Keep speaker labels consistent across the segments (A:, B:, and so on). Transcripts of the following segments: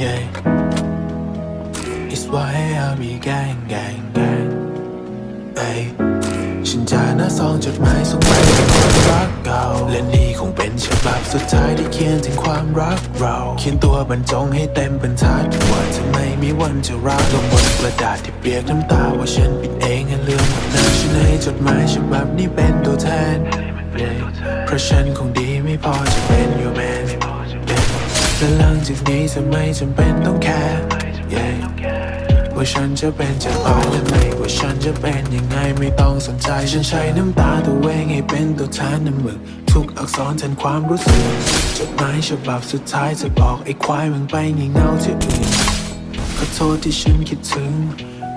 A: yeah It's why I be gang gang gang เอ้ยฉันจะหน้าซองจดหมายส่งไปถึงคนรักเก่าและนี่คงเป็นฉบับสุดท้ายที่เขียนถึงความรักเรา เขียนตัวบรรจงให้เต็มบรรทัดว่าจะไม่มีวันจะรักลงบนกระดาษที่เปียกน้ำตาว่าฉันผิดเองให้เรื่องหมนั้นฉันให้จดหมายฉบับนี้เป็นตัวแทนเพราะฉันคงดีไม่พอจะเป็น your man ละหลังจากนี้จะไม่จำเป็นต้องแคร์ yeah ว่าฉันจะเป็นจะตายและไม่ว่าฉันจะเป็นยังไงไม่ต้องสนใจ ฉันใช้น้ำตาตัวเองให้เป็นตัวแทนน้ำมึก ทุกอักษรแทนความรู้สึกจดหมายฉบับสุดท้ายจะบอกไอ้ควายมึงไปงี่เง่าที่อื่นขอโทษที่ฉันคิดถึง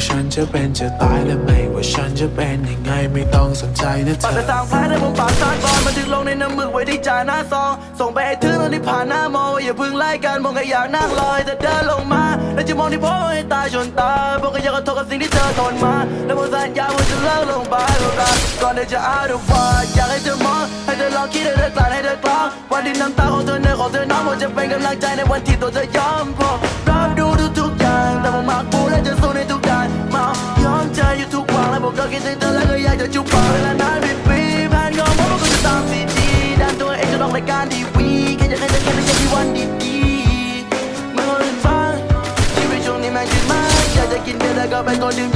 A: ว่าฉันจะเป็นจะตายและไม่ว่าฉันจะเป็นยังไงไม่ต้องสนใจนะเธ
B: ปัด
A: อ
B: ไปสร้างแผลในมุมปากซากบอลบันทึกลงในน้ำมึกไว้ที่จ่าหน้าซอง ส่งไปให้ถึงตอนที่ผ่านหน้ามออย่าเพึ่งไล่กันมองแค่อยากนั่งรอยแต่เดินลงมา แล้วจะมองที่พ่อให้ตาชนตาบอกก็อยากขอโทษกับสิ่งที่เธอทนมา แล้วผมสัญญาว่าจะเลิกลงไปกับเราก่อนเธอจะอาดว่าอยากให้เธอมองให้เธอลองคิดให้เธอกลั่นให้เธอกลองวันที่น้ำตาของเธอเนื้อของเธอน้องผมจะเป็นกำลังใจในวันที่ตัวเธอยอมพอรับดูทุกๆอย่างแต่ผมมักพูดและจะสู้ในทุก ทุกวันและผมก็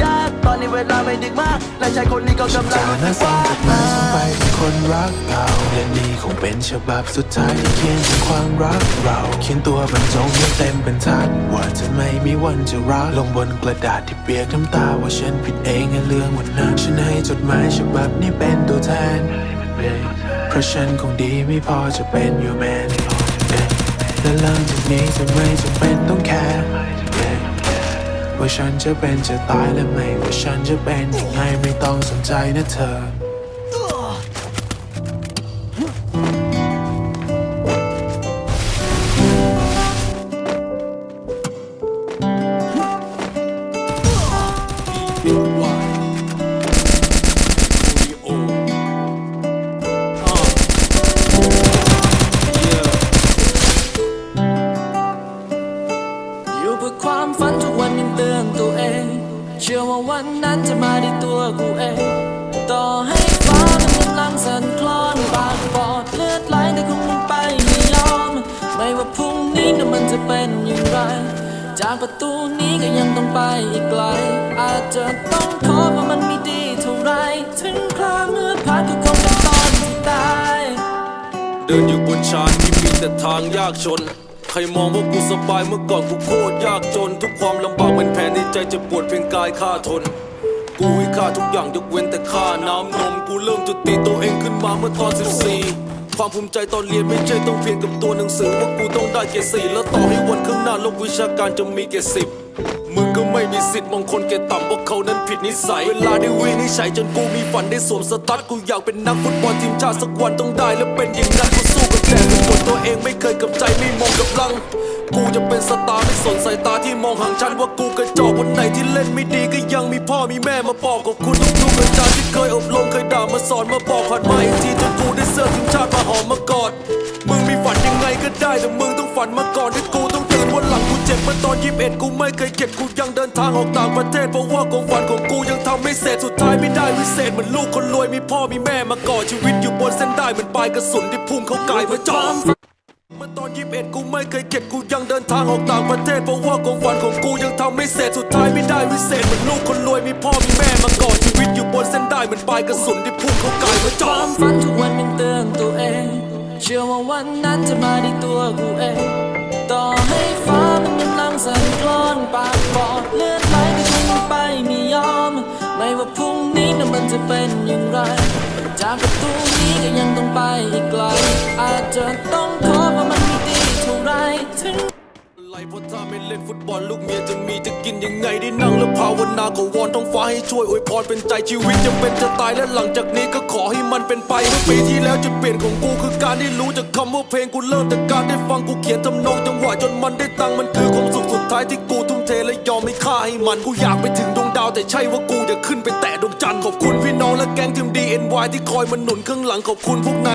B: ยาก ตอนนี้เวลาไม่ดึกมากและชายคนนี้ก็กำลั
A: จางหน้าซองจดหมายส่งไปถึงคนรักเก่าและนี่คงเป็นฉบับสุดท้ายที่เขียนถึงความรักเราเขียนตัวบรรจงให้เต็มบรรทัดว่าจะไม่มีวันจะรักลงบนกระดาษที่เปียกน้ำตาว่าฉันผิดเองในเรื่องวันนั้นฉันให้จดหมายฉบับนี้เป็นตัวแทน เพราะฉันคงดีไม่พอจะเป็น your man และหลังจากนี้จะไม่จำเป็นต้องแคร์ ว่าฉันจะเป็นจะตายและไม่ว่าฉันจะเป็นยังไงไม่ต้องสนใจนะเธอ
C: อยู่เพื่ เชื่อว่าวันนั้นจะมาด้วยตัวกูเอง ต่อให้ฟ้ามันกำลังสั่นคลอนปากปอดเลือดไหลแต่คงยังไปไม่ยอม ไม่ว่าพรุ่งนี้นั้นมันจะเป็นอย่างไร จากประตูนี้ก็ยังต้องไปอีกไกล อาจจะต้องขอว่ามันไม่ดีเท่าไร ถึงคราเมื่อผ่านก็คงเป็นตอนที่ตาย
D: เดินอยู่บนชานที่มีแต่ทางยากชน ครมองว่ากูสบายเมื่อก่อนกูโคตรยากจน ทุกความลำบากเป็นแผลในใจจะปวดเพียงกายข้าทน กูให้ค่าทุกอย่างยกเว้นแต่ค่าน้ำนม กูเริ่มจุติตัวเองขึ้นมาเมื่อตอน 14 ความภูมิใจตอนเรียนไม่ใช่ต้องเพียงกับตัวหนังสือว่ากูต้องได้เกรดสี่แล้วต่อให้วันข้างหน้าโลกวิชาการจะมีเกรดสิบมึงก็ไม่มีสิทธิ์มองคนเกรดต่ำว่าเขานั้นผิดนิสัย เวลาได้วินิจฉัยจนกูมีฝันได้สวมสตั๊ดกูอยากเป็นนักฟุตบอลทีมชาติสักวันต้องได้และเป็นอย่างนั้นกูสู้ังกูจะเป็นสตาร์ไม่สนสายตาที่มองห่างฉันว่ากูกระจอกวันไหนที่เล่นไม่ดีก็ยังมีพ่อมีแม่มาบอกขอบคุณทุกๆอาจารย์ที่เคยอบรมเคยด่ามาสอนมาบอกผ่านมาอีกทีจนกูได้เสื้อทีมชาติมาหอมมากอดมึงมีฝันยังไงก็ได้แต่มึงต้องฝันมาก่อนที่กูต้องตื่นวันหลังกูเจ็บเมื่อตอนยีิบเอ็ดกูไม่เคยเก็บกูยังเดินทางออกต่างประเทศเพราะว่าความฝันของกูยังทำไม่เสร็จสุดท้ายไม่ได้วิเศษเหมือนลูกคนรวยมีพ่อมีแม่มาก่อชีวิตอยู่บนเส้นได้เหมือนปลายกระสุนที่พุ่งเข้ากายมาจ่อเมื่อตอนยี่สิบเอ็ดกูไม่เคยเข็ดกูยังเดินทางออกต่างประเทศเพราะว่าความฝันของกูยังทำไม่เสร็จสุดท้ายไม่ได้วิเศษเหมือนลูกคนรวยมีพ่อมีแม่มาก่อนชีวิตอยู่บนเส้นได้เหมือนปลายกระสุนที่พุ่งเข้ากายมาจอ
C: มฝันทุกวันยังเตือนตัวเอง เชื่อว่าวันนั้นจะมาที่ตัวกูเอง ต่อให้ฟ้ามันกำลังสั่นคลอนปากปอดเลือดไหลก็คงไปไม่ยอม ไม่ว่าพรุ่งนี้นั้นมันจะเป็นอย่างไร จากประตูนี้ก็ยังต้องไปอีกไกลอาจจะต้อง เพ
D: ราะถ้าไม่เล่นฟุตบอลลูกเมียจะมีจะกินยังไงได้นั่งแล้วภาวนาก็วอนท้องฟ้าให้ช่วยอวยพรเป็นใจชีวิตจะเป็นจะตายและหลังจากนี้ก็ขอให้มันเป็นไปเมื่อปีที่แล้วจะเปลี่ยนของกูคือการได้รู้จากคำว่าเพลงกูเริ่มจากการได้ฟังกูเขียนทำนองจังหวะจนมันได้ตังมันคือความสุขสุดท้ายที่กูทุ่มเทและยอมไม่ค่าให้มันกูอยากไปถึงดวงดาวแต่ใช่ว่ากูจะขึ้นไปแตะดวงจันทร์ขอบคุณพี่น้องและแก๊งทีม DNY ที่คอยมาหนุนข้างหลังขอบคุณพวกนาย